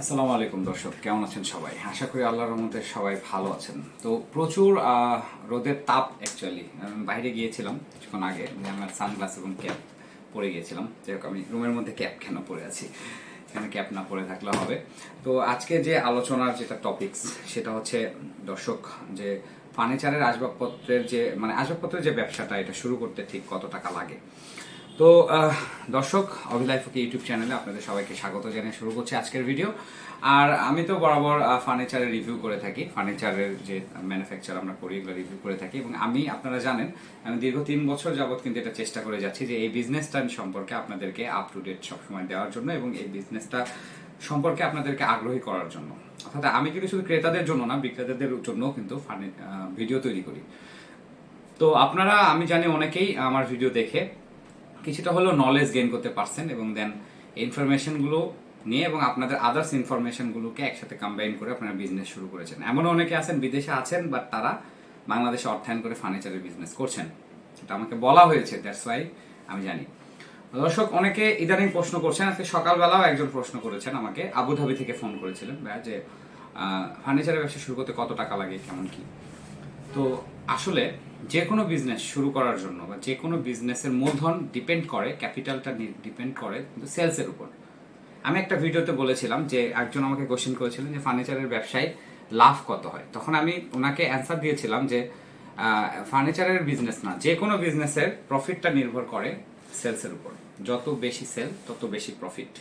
আসসালামু আলাইকুম দর্শক, কেমন আছেন সবাই? আশা করি আল্লাহর রহমতে সবাই ভালো আছেন। তো প্রচুর রোদের তাপ অ্যাকচুয়ালি বাইরে গিয়েছিলাম কিছুক্ষণ আগে আমার সানগ্লাস এবং ক্যাপ পরে গিয়েছিলাম। যাই আমি রুমের মধ্যে ক্যাপ কেন পরে আছি? এখানে ক্যাপ না পরে থাকলে হবে। তো আজকে যে আলোচনার যেটা টপিকস সেটা হচ্ছে দর্শক, যে ফার্নিচারের আসবাবপত্রের যে মানে আসবাবপত্রের যে ব্যবসাটা, এটা শুরু করতে ঠিক কত টাকা লাগে? তো দর্শক, অভিলাইফকে ইউটিউব চ্যানেলে আপনাদের সবাইকে স্বাগত জানিয়ে শুরু করছি আজকের ভিডিও। আর আমি তো বরাবর ফার্নিচারের রিভিউ করে থাকি। ফার্নিচারের যে ম্যানুফ্যাকচার আমরা করি, এগুলো রিভিউ করে থাকি। এবং আমি, আপনারা জানেন, আমি দীর্ঘ তিন বছর যাবৎ কিন্তু এটা চেষ্টা করে যাচ্ছি যে এই বিজনেসটা সম্পর্কে আপনাদেরকে আপ টু ডেট সবসময় দেওয়ার জন্য এবং এই বিজনেসটা সম্পর্কে আপনাদেরকে আগ্রহী করার জন্য। অর্থাৎ আমি কিন্তু শুধু ক্রেতাদের জন্য না, বিক্রেতাদের জন্য কিন্তু ভিডিও তৈরি করি। তো, আপনারা, আমি জানি অনেকেই আমার ভিডিও দেখে কিছুটা হলেও নলেজ গেইন করতে পারছেন এবং দেন ইনফরমেশনগুলো নিয়ে এবং আপনাদের আদার্স ইনফরমেশনগুলোকে একসাথে কম্বাইন করে আপনারা বিজনেস শুরু করেছেন। এমন অনেকে আছেন, বিদেশে আছেন বাট তারা বাংলাদেশে অর্থায়ন করে ফার্নিচারের বিজনেস করছেন। এটা আমাকে বলা হয়েছে দ্যাটস ওয়াই আমি জানি। দর্শক, অনেকে ইদানিং প্রশ্ন করছেন, আজকে সকালবেলাও একজন প্রশ্ন করেছেন আমাকে, আবুধাবি থেকে ফোন করেছিলেন, ভাইয়া, যে ফার্নিচারের ব্যবসা শুরু করতে কত টাকা লাগে, কেমন কি? তো আসলে যে কোনো বিজনেস শুরু করার জন্য বা যে কোনো বিজনেসের মূলধন ডিপেন্ড করে ক্যাপিটালটা ডিপেন্ড করে কিন্তু সেলসের উপর। আমি একটা ভিডিওতে বলেছিলাম যে একজন আমাকে কোশ্চেন করেছিলেন যে ফার্নিচারের ব্যবসায় লাভ কত হয়? তখন আমি ওনাকে অ্যান্সার দিয়েছিলাম যে ফার্নিচারের বিজনেস না যে কোনো বিজনেসের প্রফিটটা নির্ভর করে সেলসের উপর। যত বেশি সেল তত বেশি প্রফিট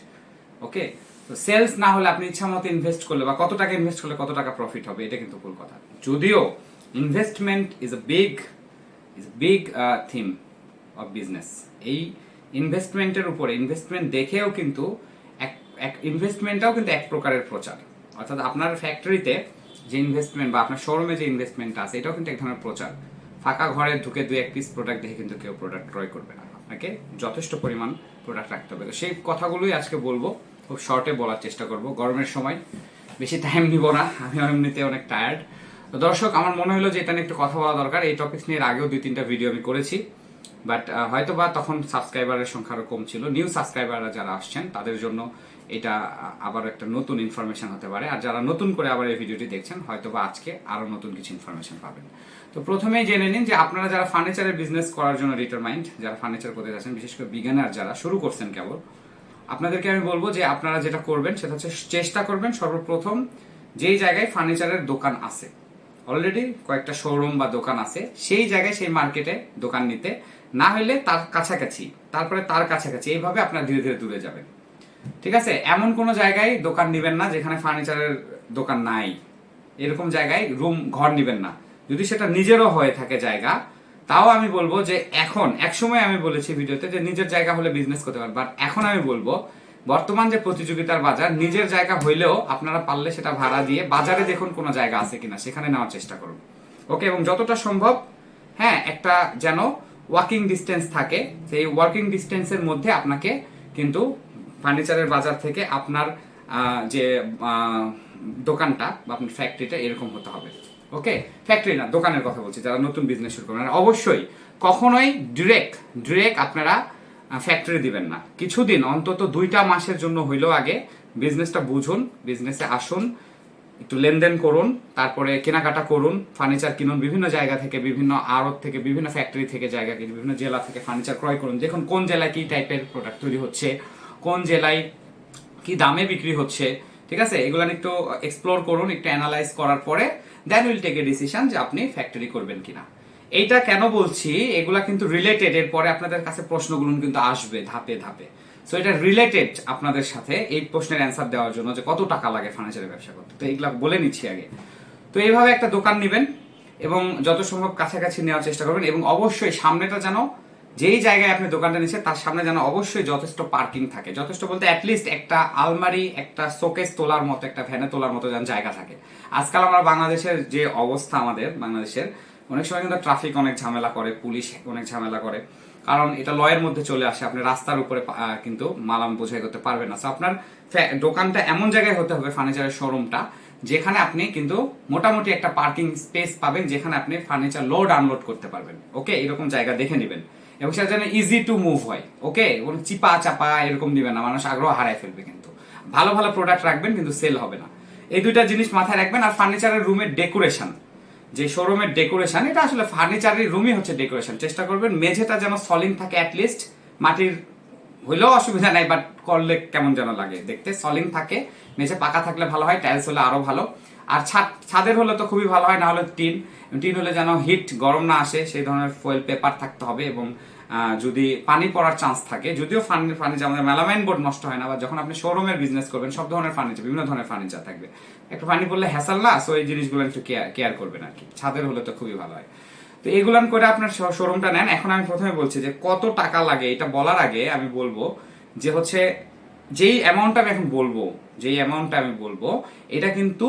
ওকে তো সেলস না হলে আপনি ইচ্ছা মতো ইনভেস্ট করলে বা কত টাকা ইনভেস্ট করলে কত টাকা প্রফিট হবে, এটা কিন্তু ভুল কথা। যদিও investment is a big is big theme of business এই ইনভেস্টমেন্টের উপরে ইনভেস্টমেন্ট দেখেও কিন্তু এক ইনভেস্টমেন্টটাও কিন্তু এক প্রকারের প্রচার। অর্থাৎ আপনার ফ্যাক্টরিতে যে ইনভেস্টমেন্ট বা আপনার শোরুমে যে ইনভেস্টমেন্ট আছে, এটাও কিন্তু এক ধরনের প্রচার। ফাঁকা ঘরে ঢুকে দুই, এক পিস প্রোডাক্ট দেখে কিন্তু কেউ প্রোডাক্ট ক্রয় করবে না। আপনাকে যথেষ্ট পরিমাণ প্রোডাক্ট রাখতে হবে। তো সেই কথাগুলোই আজকে বলব। খুব শর্টে বলার চেষ্টা করব। গরমের সময় বেশি টাইম নিব না। আমি এমনিতে অনেক টায়ার্ড তো দর্শক, আমার মনে হলো যে এটা নিয়ে একটু কথা বলা দরকার। এই টপিকস নিয়ে আগেও দুই, তিনটা ভিডিও আমি করেছি। বাট হয়তো বা তখন সাবস্ক্রাইবারের সংখ্যা কম ছিল। নিউ সাবস্ক্রাইবাররা যারা আসছেন, তাদের জন্য এটা আবার একটা নতুন ইনফরমেশন হতে পারে। আর যারা নতুন করে আবার এই ভিডিওটি দেখছেন হয়তো বা আজকে আরও নতুন কিছু ইনফরমেশন পাবেন। তো প্রথমেই জেনে নিন যে আপনারা যারা ফার্নিচারের বিজনেস করার জন্য রিটারমাইন্ড যারা ফার্নিচার করতে যাচ্ছেন, বিশেষ করে বিজ্ঞানার যারা, শুরু করছেন কেবল, আপনাদেরকে আমি বলব যে আপনারা যেটা করবেন, সেটা হচ্ছে চেষ্টা করবেন সর্বপ্রথম যেই জায়গায় ফার্নিচারের দোকান আছে অলরেডি কয়েকটা শোরুম বা দোকান আছে। সেই জায়গায় সেই মার্কেটে দোকান নিতে। না হলে তার কাছাকাছি, তারপরে তার কাছাকাছি, এইভাবে আপনার ধীরে ধীরে দূরে যাবেন। ঠিক আছে? এমন কোনো জায়গায় দোকান নিবেন না যেখানে ফার্নিচারের দোকান নাই। এরকম জায়গায় রুম ঘর নিবেন না। যদি সেটা নিজেরও হয়ে থাকে জায়গা, তাও আমি বলব যে এখন, একসময় আমি বলেছি ভিডিওতে যে নিজের জায়গা হলে বিজনেস করতে পারবেন। বাট এখন আমি বলব বর্তমান যে প্রতিযোগিতার বাজার, নিজের জায়গা হইলেও আপনারা পারলে সেটা ভাড়া দিয়ে বাজারে দেখুন কোনো জায়গা আছে কিনা, সেখানে নেওয়ার চেষ্টা করুন। ওকে এবং যতটা সম্ভব হ্যাঁ একটা যেন ওয়াকিং ডিস্টেন্স থাকে, সেই ওয়াকিং ডিস্টেন্সের মধ্যে আপনাকে কিন্তু ফার্নিচারের বাজার থেকে আপনার যে দোকানটা বা আপনার ফ্যাক্টরিটা এরকম হতে হবে। ওকে ফ্যাক্টরি না, দোকানের কথা বলছি, যারা নতুন বিজনেস শুরু করবেন। অবশ্যই কখনোই ডিরেক্ট ডিরেক্ট আপনারা ফ্যাক্টরি দিবেন না। কিছুদিন, অন্তত দুইটা মাসের জন্য হইলেও আগে বিজনেসটা বুঝুন বিজনেসে আসুন, একটু লেনদেন করুন, তারপরে কেনাকাটা করুন ফার্নিচার কিনুন, বিভিন্ন জায়গা থেকে, বিভিন্ন আড়ত থেকে, বিভিন্ন ফ্যাক্টরি থেকে জায়গা বিভিন্ন জেলা থেকে ফার্নিচার ক্রয় করুন। দেখুন কোন জেলায় কি টাইপের প্রোডাক্ট তৈরি হচ্ছে, কোন জেলায় কি দামে বিক্রি হচ্ছে, ঠিক আছে? এগুলো একটু এক্সপ্লোর করুন, একটু অ্যানালাইজ করার পরে then will take a decision যে আপনি ফ্যাক্টরি করবেন কিনা। এইটা কেন বলছি? এগুলা কিন্তু রিলেটেড এর পরে আপনাদের কাছে প্রশ্নগুলো কিন্তু আসবে ধাপে ধাপে। সো এটা রিলেটেড আপনাদের সাথে এই প্রশ্নের অ্যান্সার দেওয়ার জন্য যে কত টাকা লাগে ফার্নিচারের ব্যবসা করতে। তো এইগুলা বলে নিচ্ছি আগে। তো এইভাবে একটা দোকান নেবেন এবং যত সম্ভব কাছাকাছি নেওয়ার চেষ্টা করবেন এবং অবশ্যই সামনেটা যেন যেই জায়গায় আপনি দোকানটা নিচ্ছেন, তার সামনে যেন অবশ্যই যথেষ্ট পার্কিং থাকে। যথেষ্ট বলতে অ্যাটলিস্ট একটা আলমারি, একটা শোকেস তোলার মতো, একটা ভ্যানে তোলার মতো যেন জায়গা থাকে। আজকাল আমরা বাংলাদেশের যে অবস্থা আমাদের, বাংলাদেশের অনেক সময় কিন্তু ট্রাফিক অনেক ঝামেলা করে পুলিশ অনেক ঝামেলা করে। কারণ এটা লয়ের মধ্যে চলে আসে, আপনি রাস্তার উপরে কিন্তু মালাম বোঝাই করতে পারবেন না। আপনার দোকানটা এমন জায়গায় হতে হবে ফার্নিচারের শোরুমটা যেখানে আপনি কিন্তু মোটামুটি একটা পার্কিং স্পেস পাবেন, যেখানে আপনি ফার্নিচার লোড আনলোড করতে পারবেন। ওকে এরকম জায়গা দেখে নেবেন। এবং সেটা যেন ইজি টু মুভ হয়। ওকে কোনো চিপা চাপা এরকম দিবেন না, মানুষ আগ্রহ হারায় ফেলবে কিন্তু। ভালো ভালো প্রোডাক্ট রাখবেন, কিন্তু সেল হবে না। এই দুইটা জিনিস মাথায় রাখবেন, আর ফার্নিচারের রুমের ডেকোরেশন যে শোরুমের ডেকোরেশন এটা আসলে ফার্নিচারের রুমই হচ্ছে ডেকোরেশন চেষ্টা করবেন, মেঝেটা যেন সলিং থাকে অ্যাটলিস্ট মাটির হইলেও অসুবিধা নাই বাট করলে কেমন যেন লাগে। দেখতে সলিং থাকে। মেঝে পাকা থাকলে ভালো হয় টাইলস হলে আরও ভালো। আর ছাদ, ছাদের হলে তো খুবই ভালো হয় না হলে টিন। টিন হলে যেন হিট গরম না আসে, সেই ধরনের ফয়েল পেপার থাকতে হবে এবং যদি পানি পড়ার চান্স থাকে, যদিও ফার্নিচার আমাদের মেলামাইন বোর্ড নষ্ট হয় না, বা যখন আপনি শোরুমের বিজনেস করবেন, সব ধরনের ফার্নিচার বিভিন্ন ধরনের ফার্নিচার থাকবে। একটু পানি পড়লে হ্যাসাল না সো এই জিনিসগুলো একটু কেয়ার করবেন আর কি। ছাদের হলে তো খুবই ভালো হয়। তো এগুলান করে আপনার শোরুমটা নেন। এখন আমি প্রথমে বলছি যে কত টাকা লাগে, এটা বলার আগে আমি বলব যে হচ্ছে যেই অ্যামাউন্টটা আমি এখন বলব, যেই অ্যামাউন্টটা আমি বলব, এটা কিন্তু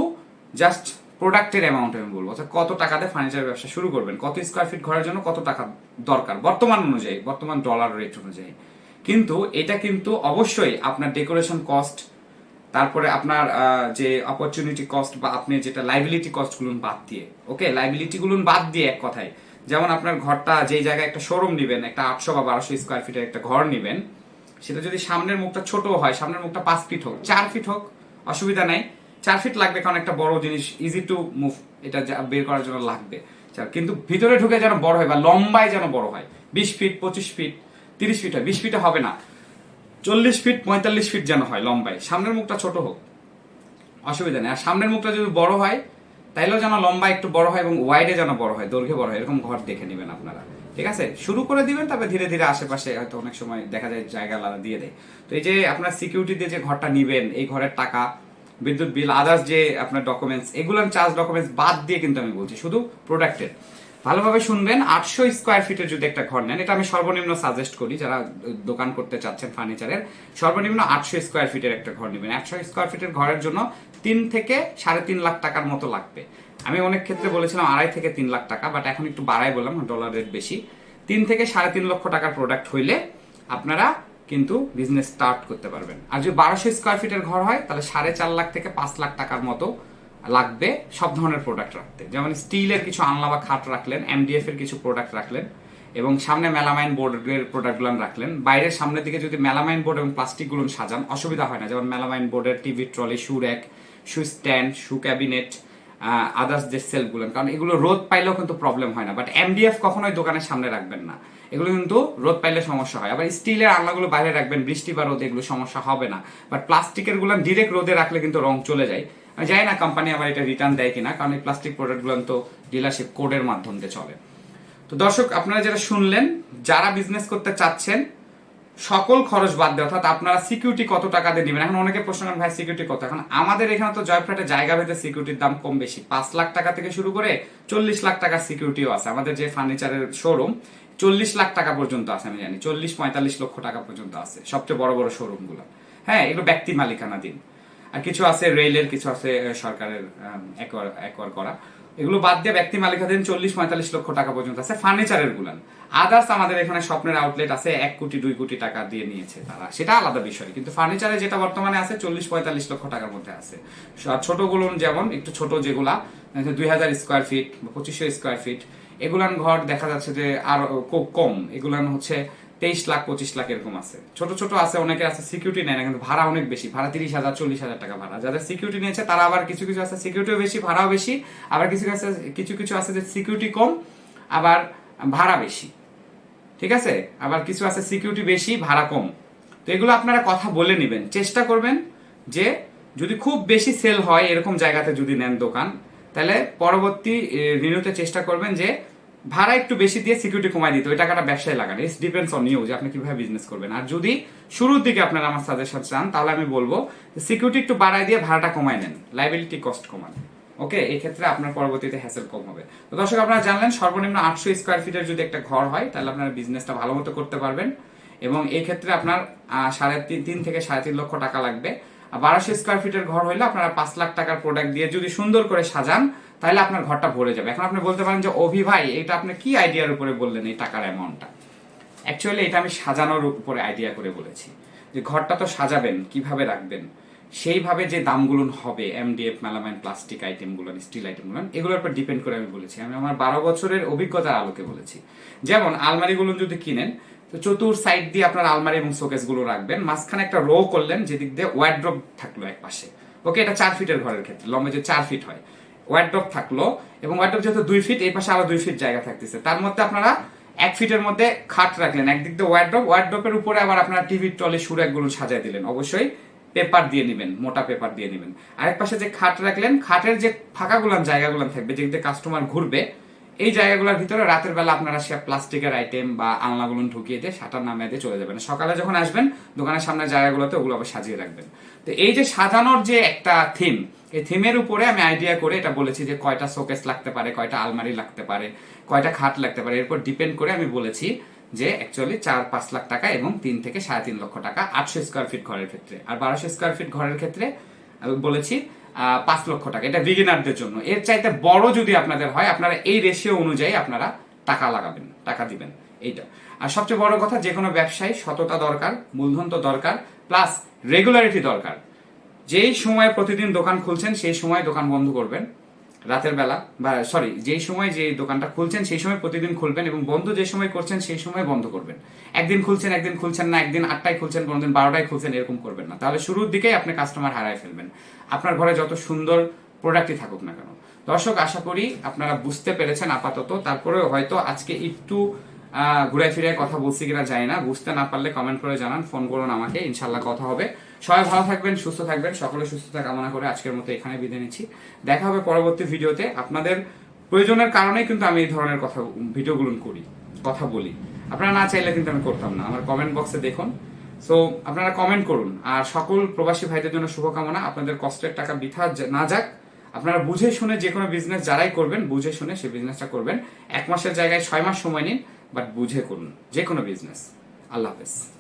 জাস্ট প্রোডাক্টের অ্যামাউন্ট আমি বলব। অর্থাৎ কত টাকাতে ফার্নিচার ব্যবসা শুরু করবেন, কত স্কোয়ার ফিট ঘরের জন্য কত টাকা দরকার, বর্তমান অনুযায়ী, বর্তমান ডলার রেট অনুযায়ী। কিন্তু এটা কিন্তু অবশ্যই আপনার ডেকোরেশন কস্ট তারপরে আপনার যে অপরচুনিটি কস্ট বা আপনি যেটা লাইবিলিটি কস্টগুলো বাদ দিয়ে ওকে লাইবিলিটি গুলো বাদ দিয়ে এক কথায়, যেমন আপনার ঘরটা যেই জায়গায় একটা শোরুম নিবেন, একটা আটশো বা বারোশো স্কোয়ার ফিটের একটা ঘর নিবেন, সেটা যদি সামনের মুখটা ছোট হয়, সামনের মুখটা পাঁচ ফিট হোক, চার ফিট হোক, অসুবিধা নাই। চার ফিট লাগবে কারণ একটা বড় জিনিস ইজি টু মুভ এটা বের করার জন্য লাগবে। কিন্তু ভিতরে ঢুকে যেন বড় হয় বা লম্বায় যেন বড় হয়, বিশ ফিট পঁচিশ ফিট তিরিশ ফিট হয়, বিশ ফিটে হবে না। চল্লিশ ফিট পঁয়তাল্লিশ ফিট যেন হয় লম্বায়। সামনের মুখটা ছোট হোক, অসুবিধা নেই। আর সামনের মুখটা যদি বড় হয়, তাইলেও যেন লম্বা একটু বড় হয় এবং ওয়াইডে যেন বড় হয়, দৈর্ঘ্যে বড় হয়, এরকম ঘর দেখে নেবেন আপনারা। ঠিক আছে? শুরু করে দিবেন, তবে ধীরে ধীরে আশেপাশে হয়তো অনেক সময় দেখা যায় জায়গা দিয়ে দেয়। তো এই যে আপনার সিকিউরিটি দিয়ে যে ঘরটা নিবেন, এই ঘরের টাকা বিদ্যুৎ বিল আদার্স যে আপনার ডকুমেন্টস এগুলোর চার্জ ডকুমেন্টস বাদ দিয়ে কিন্তু আমি বলছি, শুধু প্রোডাক্টের ভালোভাবে শুনবেন, আটশো স্কোয়ার ফিটের যদি একটা ঘর নেন, এটা আমি সর্বনিম্ন সাজেস্ট করি, যারা দোকান করতে চাচ্ছেন ফার্নিচারের সর্বনিম্ন আটশো স্কোয়ার ফিটের একটা ঘর নেবেন। একশো স্কোয়ার ফিটের ঘরের জন্য তিন থেকে সাড়ে তিন লাখ টাকার মতো লাগবে। আমি অনেক ক্ষেত্রে বলেছিলাম আড়াই থেকে তিন লাখ টাকা বাট এখন একটু বাড়াই বললাম ডলার রেট বেশি। তিন থেকে সাড়ে তিন লক্ষ টাকার প্রোডাক্ট হইলে আপনারা কিন্তু বিজনেস স্টার্ট করতে পারবেন। আর যদি বারোশো স্কোয়ার ফিটের ঘর হয়, তাহলে সাড়ে চার লাখ থেকে পাঁচ লাখ টাকার মতো লাগবে সব ধরনের প্রোডাক্ট রাখতে। যেমন স্টিলের কিছু আনলা বা খাট রাখলেন এমডিএফ এর কিছু প্রোডাক্ট রাখলেন, এবং সামনে মেলামাইন বোর্ডের প্রোডাক্টগুলো রাখলেন। বাইরের সামনের দিকে যদি মেলামাইন বোর্ড এবং প্লাস্টিকগুলো সাজান, অসুবিধা হয় না। যেমন মেলামাইন বোর্ডের TV trolley shoe rack shoe stand shoe cabinet others যে সেলফগুলো কারণ এগুলো রোদ পাইলেও কিন্তু প্রবলেম হয় না বাট এমডিএফ কখনোই দোকানের সামনে রাখবেন না। এগুলো কিন্তু রোদ পাইলে সমস্যা হয়, আবার স্টিলের আলনাগুলো বাইরে রাখবেন, বৃষ্টি বা রোদ এগুলো সমস্যা হবে না। বাট প্লাস্টিকেরগুলো ডিরেক্ট রোদে রাখলে কিন্তু রং চলে যায়। আমি জানি না কোম্পানি আবার এটা রিটার্ন দেয় কিনা, কারণ এই প্লাস্টিক প্রোডাক্টগুলো তো ডিলারশিপ কোডের মাধ্যমে চলে। তো দর্শক, আপনারা যেটা শুনলেন, যারা বিজনেস করতে চাচ্ছেন সকল খরচ বাদ দিয়ে, অর্থাৎ আপনারা সিকিউরিটি কত টাকা দিয়ে নেবেন এখন অনেকে প্রশ্ন করেন, ভাই সিকিউরিটি কত? এখন আমাদের এখানে তো জয়ফ্রাটে জায়গা ভেদে সিকিউরিটির দাম কম বেশি। পাঁচ লাখ টাকা থেকে শুরু করে চল্লিশ লাখ টাকার সিকিউরিটিও আছে। আমাদের যে ফার্নিচারের শোরুম চল্লিশ লাখ টাকা পর্যন্ত আছে, আমি জানি। চল্লিশ, পঁয়তাল্লিশ লক্ষ টাকা পর্যন্ত আছে, সবচেয়ে বড় বড় শোরুমগুলো হ্যাঁ এগুলো ব্যক্তি মালিকানা দিন আর কিছু আছে রেলের কিছু আছে সরকারের একোয়ার করা। এগুলো বাদ দিয়ে ব্যক্তি মালিকাধীন চল্লিশ পঁয়তাল্লিশ লক্ষ টাকা পর্যন্ত আছে। ফার্নিচারের গুলান। আদার্স আমাদের এখানে স্বপ্নের আউটলেট আছে, এক কোটি, দুই কোটি টাকা দিয়ে নিয়েছে তারা। সেটা আলাদা বিষয়। কিন্তু ফার্নিচারে যেটা বর্তমানে আছে, চল্লিশ পঁয়তাল্লিশ লক্ষ টাকার মধ্যে আছে। আর ছোটগুলো যেমন, একটু ছোট যেগুলা দুই হাজার স্কোয়ার ফিট বা পঁচিশশো স্কোয়ার ফিট এগুলান ঘর দেখা যাচ্ছে যে আর খুব কম। এগুলান হচ্ছে তেইশ লাখ, পঁচিশ লাখ এরকম আছে। ছোট ছোট আছে, অনেকে আছে সিকিউরিটি নেয় না, কিন্তু ভাড়া অনেক বেশি। ভাড়া তিরিশ হাজার, চল্লিশ হাজার টাকা ভাড়া। যাদের সিকিউরিটি নিয়েছে, তারা আবার কিছু কিছু আছে সিকিউরিটিও বেশি, ভাড়াও বেশি। আবার কিছু আছে কিছু কিছু আছে যে সিকিউরিটি কম, আবার ভাড়া বেশি। ঠিক আছে? আবার কিছু আছে সিকিউরিটি বেশি, ভাড়া কম। তো এগুলো আপনারা কথা বলে নেবেন। চেষ্টা করবেন যে যদি খুব বেশি সেল হয় এরকম জায়গাতে যদি নেন দোকান, তাহলে পরবর্তী রিনিউতে চেষ্টা করবেন যে ভাড়া একটু বেশি দিয়ে সিকিউরিটি কমাই দিতে ওই টাকাটা ব্যবসায় লাগান। ইটস ডিপেন্ডস অন ইউ যে আপনি কীভাবে বিজনেস করবেন। আর যদি শুরুর দিকে আপনারা আমার সাজেশন চান, তাহলে আমি বলব সিকিউরিটি একটু বাড়ায় দিয়ে ভাড়াটা কমায় নেন। লাইবিলিটি কস্ট কমান। ওকে এই ক্ষেত্রে আপনার পরবর্তীতে হ্যাসেল কম হবে। তো দর্শক, আপনারা জানলেন সর্বনিম্ন আটশো স্কোয়ার ফিটের যদি একটা ঘর হয়, তাহলে আপনার বিজনেসটা ভালো মতো করতে পারবেন। এবং এই ক্ষেত্রে আপনার সাড়ে তিন তিন থেকে সাড়ে তিন লক্ষ টাকা লাগবে। আর বারোশো স্কোয়ার ফিটের ঘর হইলে আপনারা পাঁচ লাখ টাকার প্রোডাক্ট দিয়ে যদি সুন্দর করে সাজান তাহলে আপনার ঘরটা ভরে যাবে। এখন আপনি বলতে পারেন যে, অভি ভাই, এটা আপনি কি আইডিয়ার উপরে বললেন এই টাকার অ্যামাউন্টটা অ্যাকচুয়ালি এটা আমি সাজানোর উপরে আইডিয়া করে বলেছি। যে ঘরটা তো সাজাবেন, কীভাবে রাখবেন? সেইভাবে যে দামগুলো হবে এমডিএফ মেলামাইন প্লাস্টিক আইটেমগুলো স্টিল আইটেমগুলো এগুলোর উপর ডিপেন্ড করে আমি বলেছি। আমি আমার বারো বছরের অভিজ্ঞতার আলোকে বলেছি। যেমন, আলমারিগুলো যদি কিনেন, তো চতুর সাইড দিয়ে আপনার আলমারি এবং শোকেসগুলো রাখবেন। মাঝখানে একটা রো করলেন, যেদিক দিয়ে ওয়ার্ড্রপ থাকল এক পাশে। ওকে, এটা চার ফিটের ঘরের ক্ষেত্রে লম্বা যে চার ফিট হয়। ওয়ার্ড্রপ থাকল এবং ওয়াইড ওয়ার্ড্রপ যেহেতু দুই ফিট এই পাশে আরও দুই ফিট জায়গা থাকতেছে। তার মধ্যে আপনারা এক ফিটের মধ্যে খাট রাখলেন। একদিক দিয়ে ওয়ার্ড্রপ ওয়ার্ড্রপের উপরে আবার আপনারা টিভির টলে সুরাকগুলো সাজায় দিলেন। অবশ্যই পেপার দিয়ে নেবেন, মোটা পেপার দিয়ে নেবেন। আরেক পাশে যে খাট রাখলেন, খাটের যে ফাঁকাগুলান জায়গাগুলান থাকবে, যেদিকে কাস্টমার ঘুরবে এই জায়গাগুলোর ভিতরে রাতের বেলা আপনারা সে প্লাস্টিকের আইটেম বা আলনাগুলো ঢুকিয়ে দিয়ে শাটার নামিয়ে দিয়ে চলে যাবেন। সকালে যখন আসবেন, দোকানের সামনের জায়গাগুলোতে ওগুলো আবার সাজিয়ে রাখবেন। তো এই যে সাজানোর যে একটা থিম এই থিমের উপরে আমি আইডিয়া করে এটা বলেছি যে কয়টা শোকেস লাগতে পারে, কয়টা আলমারি লাগতে পারে, কয়টা খাট লাগতে পারে। এরপর ডিপেন্ড করে আমি বলেছি যে অ্যাকচুয়ালি চার, পাঁচ লাখ টাকা এবং তিন থেকে সাড়ে তিন লক্ষ টাকা আটশো স্কোয়ার ফিট ঘরের ক্ষেত্রে। আর বারোশো স্কোয়ার ফিট ঘরের ক্ষেত্রে আমি বলেছি পাঁচ লক্ষ টাকা। এটা বিগিনারদের জন্য। এর চাইতে বড় যদি আপনাদের হয়, আপনারা এই রেশিও অনুযায়ী আপনারা টাকা লাগাবেন, টাকা দিবেন। এইটা। আর সবচেয়ে বড় কথা যে কোনো ব্যবসায় সততা দরকার, মূলধন তো দরকার প্লাস রেগুলারিটি দরকার। যেই সময় প্রতিদিন দোকান খুলছেন, সেই সময় দোকান বন্ধ করবেন। রাতের বেলা বা সরি যেই সময় যে দোকানটা খুলছেন সেই সময় প্রতিদিন খুলবেন এবং বন্ধ যে সময় করছেন সেই সময় বন্ধ করবেন। একদিন খুলছেন একদিন খুলছেন না, একদিন আটটায় খুলছেন, কোনোদিন বারোটায় খুলছেন, এরকম করবেন না। তাহলে শুরুর দিকেই আপনি কাস্টমার হারায় ফেলবেন। আপনার ঘরে যত সুন্দর প্রোডাক্টই থাকুক না কেন। দর্শক, আশা করি আপনারা বুঝতে পেরেছেন আপাতত। তারপরে হয়তো আজকে একটু ঘুরে ফিরে কথা বলছি কিনা যায় না। বুঝতে না পারলে কমেন্ট করে জানান ফোন করুন আমাকে ইনশাল্লাহ কথা হবে। সবাই ভালো থাকবেন, সুস্থ থাকবেন, সকলে সুস্থতা কামনা করে আজকের মতো এখানে বিদায় নিচ্ছি। দেখা হবে পরবর্তী ভিডিওতে। আপনাদের প্রয়োজনের কারণেই কিন্তু আমি এই ধরনের কথা, ভিডিওগুলো করি, কথা বলি। আপনারা না চাইলে কিন্তু আমি করতাম না। আমার কমেন্ট বক্সে দেখুন। সো আপনারা কমেন্ট করুন। আর সকল প্রবাসী ভাইদের জন্য শুভকামনা। আপনাদের কষ্টের টাকা বৃথা না যাক, আপনারা বুঝে শুনে যে কোনো বিজনেস যারাই করবেন, বুঝে শুনে সেই বিজনেসটা করবেন। এক মাসের জায়গায় ছয় মাস সময় নিন বাট বুঝে করুন। যে কোনো বিজনেস আল্লাহ হাফেজ।